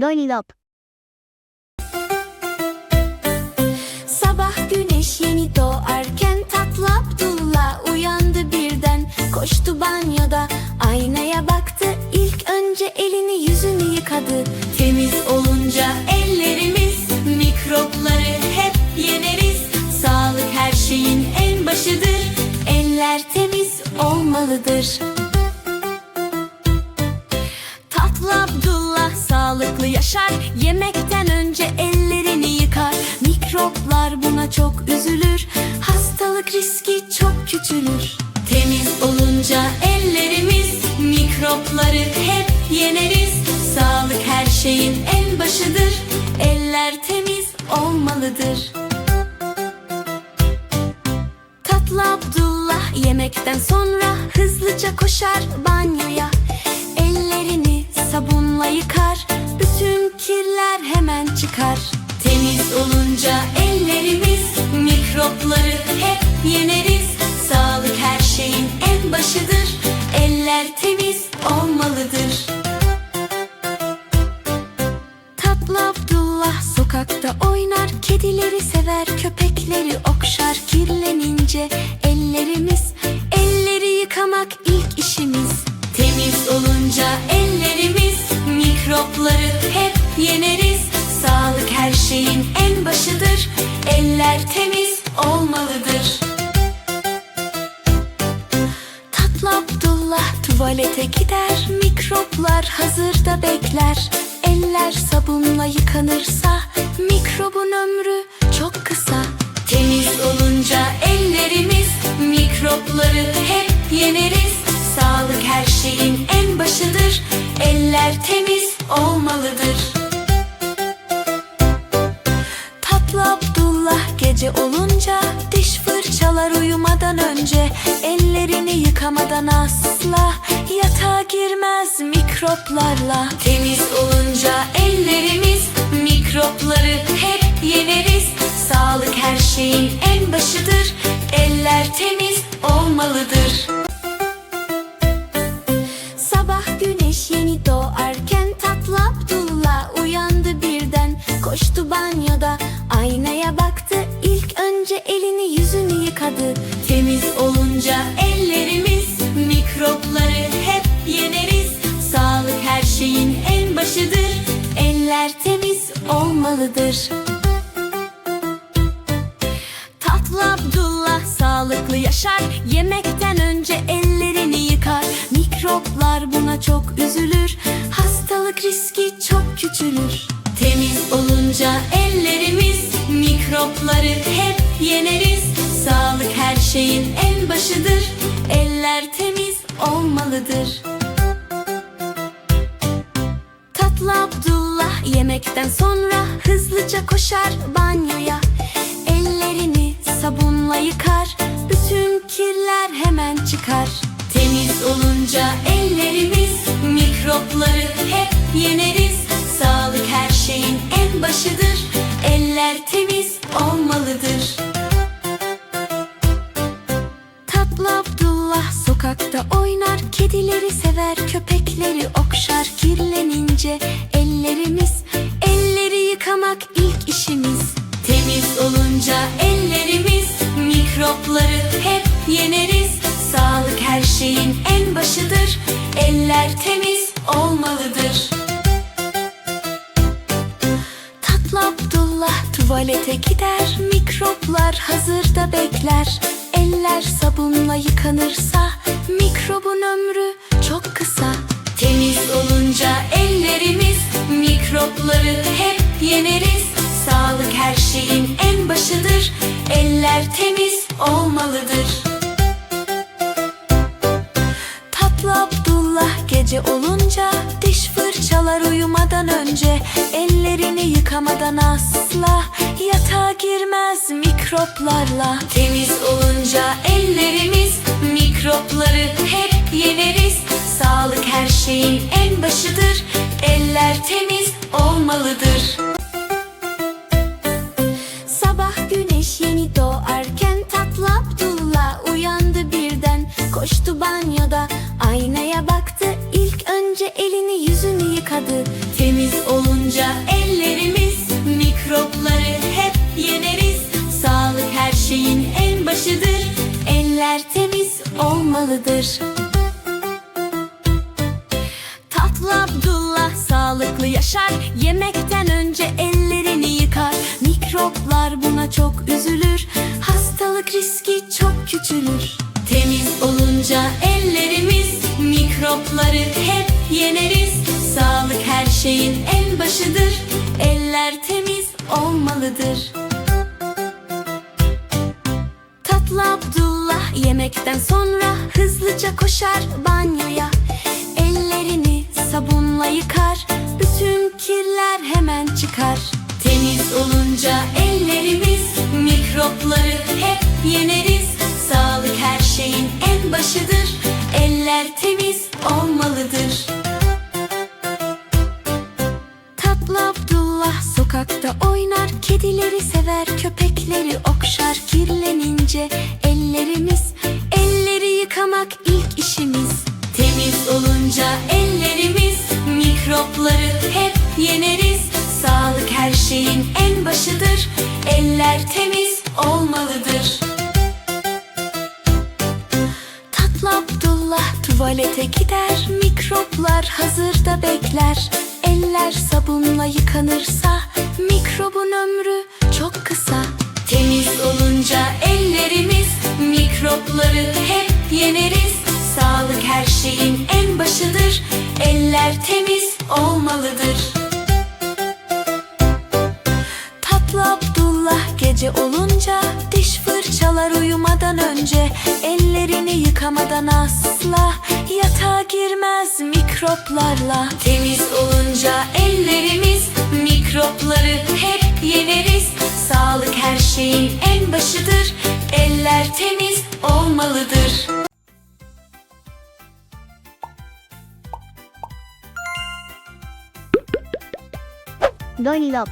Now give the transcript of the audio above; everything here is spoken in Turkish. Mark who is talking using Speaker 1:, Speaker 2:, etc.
Speaker 1: Lollipop.
Speaker 2: Sabah güneş yeni doğarken tatlı Abdullah uyandı birden. Koştu banyoda aynaya baktı. İlk önce elini yüzünü yıkadı. Temiz olunca ellerimiz Mikropları hep yeneriz. Sağlık her şeyin en başıdır. Eller temiz olmalıdır yaşar. Yemekten önce ellerini yıkar. Mikroplar buna çok üzülür. Hastalık riski çok küçülür. Temiz olunca ellerimiz Mikropları hep yeneriz. Sağlık her şeyin en başıdır. Eller temiz olmalıdır. Tatlı Abdullah yemekten sonra hızlıca koşar banyoya. Ellerini sabunla yıkar Bütün kirler hemen çıkar. Temiz olunca ellerimiz Mikropları hep yeneriz. Sağlık her şeyin en başıdır Eller temiz olmalıdır. Tatlı Abdullah sokakta oynar Kedileri sever köpekleri okşar. Kirlenince ellerimiz Eller temiz olmalıdır. Tatlı Abdullah tuvalete gider Mikroplar hazırda bekler. Eller sabunla yıkanırsa Mikrobun ömrü çok kısa. Temiz olunca ellerimiz Mikropları hep yeneriz. Sağlık her şeyin en başıdır Eller temiz olmalıdır gece olunca diş fırçalar uyumadan önce ellerini yıkamadan asla yatağa girmez mikroplarla. Temiz olunca ellerimiz mikropları hep yeneriz. Sağlık her şeyin en başıdır eller temiz olmalıdır yıkadı Temiz olunca ellerimiz Mikropları hep yeneriz. Sağlık her şeyin en başıdır. Eller temiz olmalıdır. Tatlı Abdullah sağlıklı yaşar. Yemekten önce ellerini yıkar. Mikroplar buna çok üzülür. Hastalık riski çok küçülür. Temiz olunca ellerimiz Mikropları en başıdır Eller temiz olmalıdır. Tatlı Abdullah yemekten sonra hızlıca koşar banyoya. Ellerini sabunla yıkar Bütün kirler hemen çıkar. Temiz olunca ellerimiz Mikropları hep yeneriz. Sağlık her şeyin en başıdır Tatlı Abdullah sokakta oynar Kedileri sever köpekleri okşar. Kirlenince ellerimiz Elleri yıkamak ilk işimiz. Temiz olunca ellerimiz Mikropları hep yeneriz. Sağlık her şeyin en başıdır Eller temiz olmalıdır Abdullah tuvalete gider Mikroplar hazırda bekler. Eller sabunla yıkanırsa Mikrobun ömrü çok kısa. Temiz olunca ellerimiz Mikropları hep yeneriz. Sağlık her şeyin en başıdır Eller temiz olmalıdır. Tatlı Abdullah gece olunca fırçalar uyumadan önce ellerini yıkamadan asla yatağa girmez mikroplarla. Temiz olunca ellerimiz mikropları hep yeneriz. Sağlık her şeyin en başıdır eller temiz olmalıdır. Sabah güneş yeni doğarken tatlı Abdullah uyandı birden. Koştu banyoda olmalıdır. Tatlı Abdullah sağlıklı yaşar Yemekten önce ellerini yıkar. Mikroplar buna çok üzülür Hastalık riski çok küçülür. Temiz olunca ellerimiz Mikropları hep yeneriz. Sağlık her şeyin en başıdır Eller temiz olmalıdır yemekten sonra hızlıca koşar banyoya. Ellerini sabunla yıkar Bütün kirler hemen çıkar. Temiz olunca ellerimiz Mikropları hep yeneriz. Sağlık her şeyin en başıdır Eller temiz olmalıdır. Tatlı Abdullah sokakta oynar Kedileri sever köpekleri okşar. Kirlenince ellerimiz Elleri yıkamak ilk işimiz. Temiz olunca ellerimiz Mikropları hep yeneriz. Sağlık her şeyin en başıdır Eller temiz olmalıdır. Tatlı Abdullah tuvalete gider Mikroplar hazırda bekler. Eller sabunla yıkanırsa Mikrobun ömrü çok kısa. Temiz olunca ellerimiz Mikropları hep yeneriz. Sağlık her şeyin en başıdır. Eller temiz olmalıdır. Tatlı Abdullah gece olunca diş fırçalar uyumadan önce ellerini yıkamadan asla yatağa girmez mikroplarla. Temiz olunca ellerimiz mikropları hep yeneriz sağlık her şeyin en başıdır eller temiz olmalıdır.
Speaker 1: Lollipop